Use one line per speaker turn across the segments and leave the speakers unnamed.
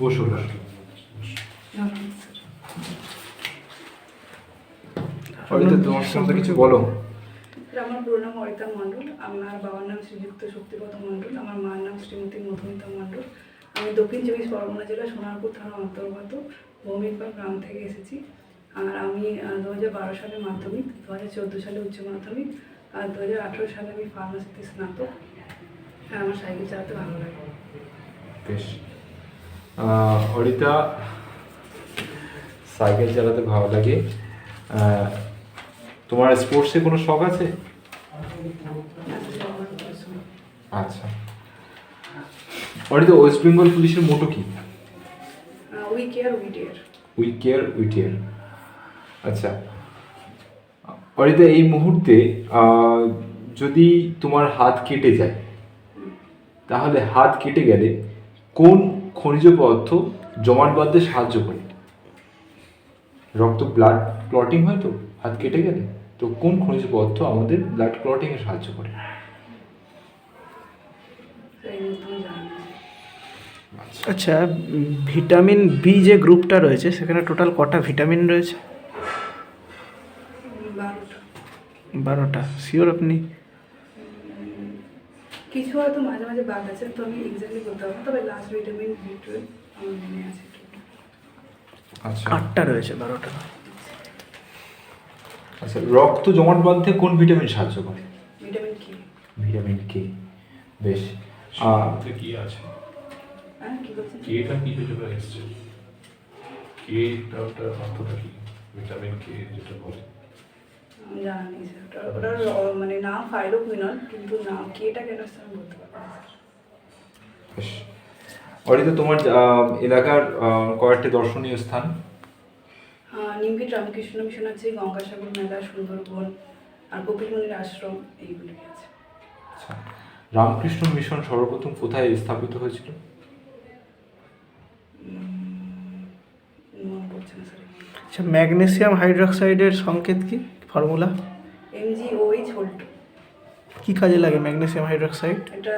বসো বসো অরিতা তোমার সাথে কিছু বলো।
আমার পুরো নাম অরিতা মণ্ডল। আমার বাবার নাম শ্রীযুক্ত শক্তিপদ মণ্ডল। আমার মার নাম শ্রীমতী মধুমিতা মণ্ডল। আমি দক্ষিণ চব্বিশ পরগনা জেলা সোনারপুর থানার অন্তর্গত ভৌমিকপাল গ্রাম থেকে এসেছি। আর আমি দু হাজার বারো সালে মাধ্যমিক দু হাজার চোদ্দ সালে উচ্চ মাধ্যমিক আর দু হাজার আঠেরো সালে আমি ফার্মাসিতে স্নাতক। হ্যাঁ আমার সাইকেল চালাতে ভালো লাগে।
বেশ। অরিতা সাইকেল চালাতে ভালো লাগে। তোমার স্পোর্টসে কোনো শখ আছে?
আচ্ছা,
অরিতা ওয়েস্ট বেঙ্গল পুলিশের মোটো কি?
We care we dear.
We care we আচ্ছা। অরিতা এই মুহূর্তে যদি তোমার হাত কেটে যায় তাহলে হাত কেটে গেলে কোন খনিজ পদার্থ জমাট বাঁধতে সাহায্য করে। রক্ত ব্লাড ক্লটিং হয় তো? হাত কেটে গেলে? তো কোন খনিজ পদার্থ আমাদের ব্লাড ক্লটিংয়ে সাহায্য করে?
আচ্ছা ভিটামিন বি যে গ্রুপটা রয়েছে সেখানে টোটাল কটা ভিটামিন রয়েছে?
বারোটা।
বারোটা। শিওর আপনি?
কিছু হয়তো মাঝে মাঝে বাদ আছে তো আমি এক্স্যাক্টলি বলতে পারব তবে লাস্ট ভিটামিন বি টুয়েলভ আমার মনে আছে
আচ্ছা।
আটটা রয়েছে বারোটা।
আচ্ছা রক্ত জমাট বাঁধতে কোন ভিটামিন সাহায্য করে?
ভিটামিন কি
ভিটামিন কে বেশ।
কি আছে।
হ্যাঁ কি বলছেন?
কেটা কি হিসেবে এসছে কেটা অর্থটা কি? ভিটামিন কে যেটা বলে।
আমি জানা নেই স্যার ওটা ওটার মানে নাম ফাইলোকুইনল কিন্তু নাম কি এটা কেন স্যার বলতে পারব
অরিতা তোমার এলাকার কয়েকটি দর্শনীয় স্থান?
আহ, নিমকিট রামকৃষ্ণ মিশন আছে গঙ্গাসাগর মেলা সুন্দরবন আর কপিলমণির আশ্রম এইগুলি আছে।
আচ্ছা। রামকৃষ্ণ মিশন সর্বপ্রথম কোথায় স্থাপিত হয়েছিল?
আচ্ছা ম্যাগনেসিয়াম হাইড্রোক্সাইডের সংকেত কি? Formula?
M G O H হোল্ট
কি কাজে লাগে ম্যাগনেসিয়াম হাইড্রোক্সাইড?
এটা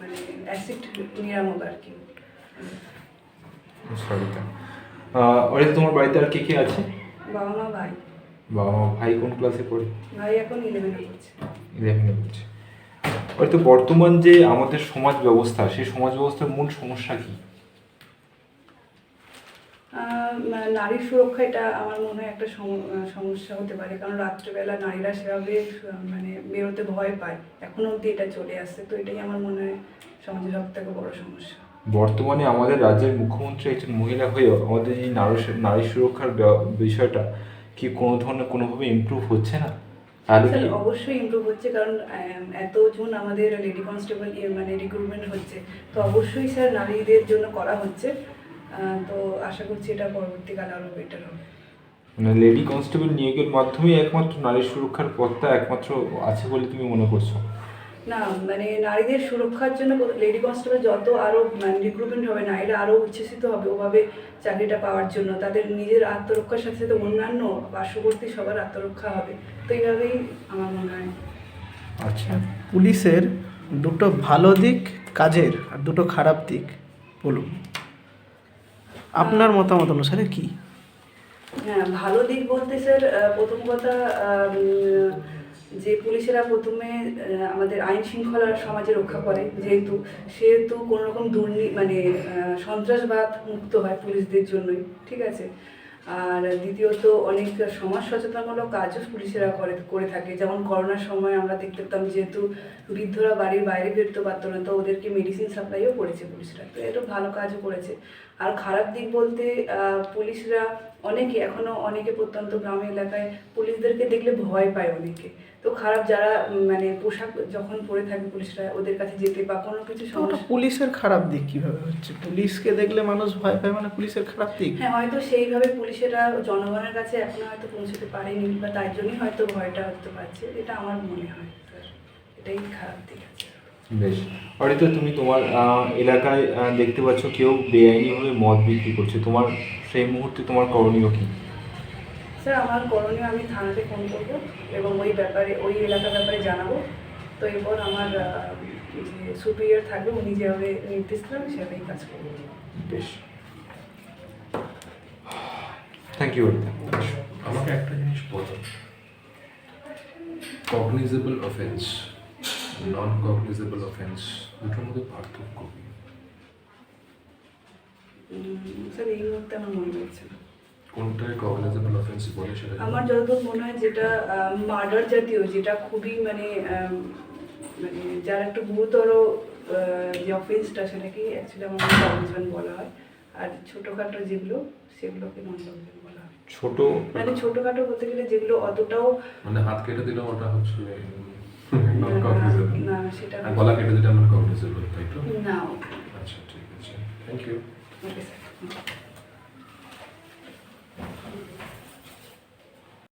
মানে অ্যাসিড নিরামক আর কি।
সরিতা অরিতা তোমার বাড়িতে আর কে কে আছে?
বাবা মা ভাই।
বাবা মা ভাই কোন ক্লাসে পড়ে?
ভাই এখন ইলেভেনে পড়ছে।
ইলেভেনে পড়ছে। হয়তো বর্তমান যে আমাদের সমাজ ব্যবস্থা সেই সমাজ ব্যবস্থার মূল সমস্যা কি?
নারীর সুরক্ষা এটা আমার মনে হয় একটা সমস্যা হতে পারে। কারণ রাত্রেবেলা নারীরা সেভাবে মানে বেরোতে ভয় পায়। এখনও অবধি এটা চলে আসছে। তো এটাই আমার মনে হয় সমাজের সব থেকে বড় সমস্যা।
বর্তমানে আমাদের রাজ্যের মুখ্যমন্ত্রী একজন মহিলা হয়েও আমাদের এই নারী নারী সুরক্ষার বিষয়টা কি কোনো ধরনের কোনোভাবে ইমপ্রুভ হচ্ছে না?
অবশ্যই ইমপ্রুভ হচ্ছে। কারণ এতজন আমাদের লেডি কনস্টেবল মানে রিক্রুটমেন্ট হচ্ছে। তো অবশ্যই স্যার নারীদের জন্য করা হচ্ছে। তো আশা করছি এটা পরবর্তীকালে আরও বেটার হবে।
মানে লেডি কনস্টেবল নিয়োগের মাধ্যমেই একমাত্র নারী সুরক্ষার পথটা একমাত্র আছে বলে তুমি মনে করছ?
না মানে নারীদের সুরক্ষার জন্য লেডি কনস্টেবল যত আরও মানে রিক্রুটমেন্ট হবে নারীরা আরও উচ্ছ্বসিত হবে ওভাবে চাকরিটা পাওয়ার জন্য। তাদের নিজের আত্মরক্ষার সাথে সাথে অন্যান্য পার্শ্ববর্তী সবার আত্মরক্ষা হবে। তো এইভাবেই আমার মনে হয়।
আচ্ছা।
পুলিশের দুটো ভালো দিক কাজের আর দুটো খারাপ দিক। বলুন। আপনার মতামত অনুসারে কি?
হ্যাঁ ভালো দিক বলতে স্যার প্রথম কথা যে পুলিশেরা প্রথমে আমাদের আইন শৃঙ্খলা সমাজে রক্ষা করে, যেহেতু, সেহেতু কোনোরকম দুর্নীতি দুর্নী মানে সন্ত্রাসবাদ মুক্ত হয় পুলিশদের জন্যই, ঠিক আছে? আর দ্বিতীয়ত অনেক সমাজ সচেতনমূলক কাজও পুলিশেরা করে করে থাকে। যেমন করোনার সময় আমরা দেখতে পেতাম যেহেতু বৃদ্ধরা বাড়ির বাইরে বেরোতে পারতো না, তো ওদেরকে মেডিসিন সাপ্লাইও করেছে পুলিশরা। তো এটা ভালো কাজও করেছে। আর খারাপ দিক বলতে পুলিশরা অনেকে এখনও অনেকে প্রত্যন্ত গ্রাম এলাকায় পুলিশদেরকে দেখলে ভয় পায় অনেকে। তো খারাপ যারা মানে পোশাক যখন পরে থাকে পুলিশরা ওদের কাছে যেতে বা কোনো কিছু
ওটা
সমস্যা
পুলিশের খারাপ দিক কীভাবে হচ্ছে? পুলিশকে দেখলে মানুষ ভয় পায় মানে পুলিশের খারাপ দিক?
হ্যাঁ হয়তো সেইভাবে পুলিশেরা জনগণের কাছে এখনও হয়তো পৌঁছতে পারেনি বা তাই জন্যই হয়তো ভয়টা হতে পারছে। এটা আমার মনে হয়। এটাই খারাপ দিক আছে।
বেশ। অরিতা তুমি তোমার এলাকায় দেখতে পাচ্ছ কেউ বেআইনিভাবে মদ বিক্রি করছে। তোমার সেই মুহূর্তে তোমার করণীয় কি?
স্যার আমার করণীয় আমি থানাতে ফোন করব এবং ওই ব্যাপারে ওই এলাকার ব্যাপারে জানাব। তো এরপর আমার যে সুপিরিয়র থাকবে উনি যেভাবে নির্দেশ দেবেন সেভাবেই কাজ করব।
বেশ। থ্যাংক ইউ
আমাকে একটা জিনিস বলো। Cognizable offence non cognizable offence দুটোর মধ্যে পার্থক্য
স্যার এই মুহূর্তে আমার মনে পড়ছে না।
কোনটায় কগনিজেবল অফেন্স বলে সেটা
আমার যতদূর মনে হয় যেটা মার্ডার জাতীয় যেটা খুবই মানে মানে যার একটা গুরুতর যে অফেন্সটা সেটাকে অ্যাকচুয়ালি আমার কগনিশন বলা হয়। আর ছোটোখাটো যেগুলো সেগুলোকে নন কগনিশন বলা হয়।
ছোট?
মানে ছোটোখাটো বলতে গেলে যেগুলো অতটাও
মানে হাত কেটে দিলাম ওটা হচ্ছে নন
না,
কগনিজেবল
না সেটা
আর গলা কেটে দিলে আমার কগনিজেবল তাই তো?
না।
আচ্ছা ঠিক আছে। Thank you
okay sir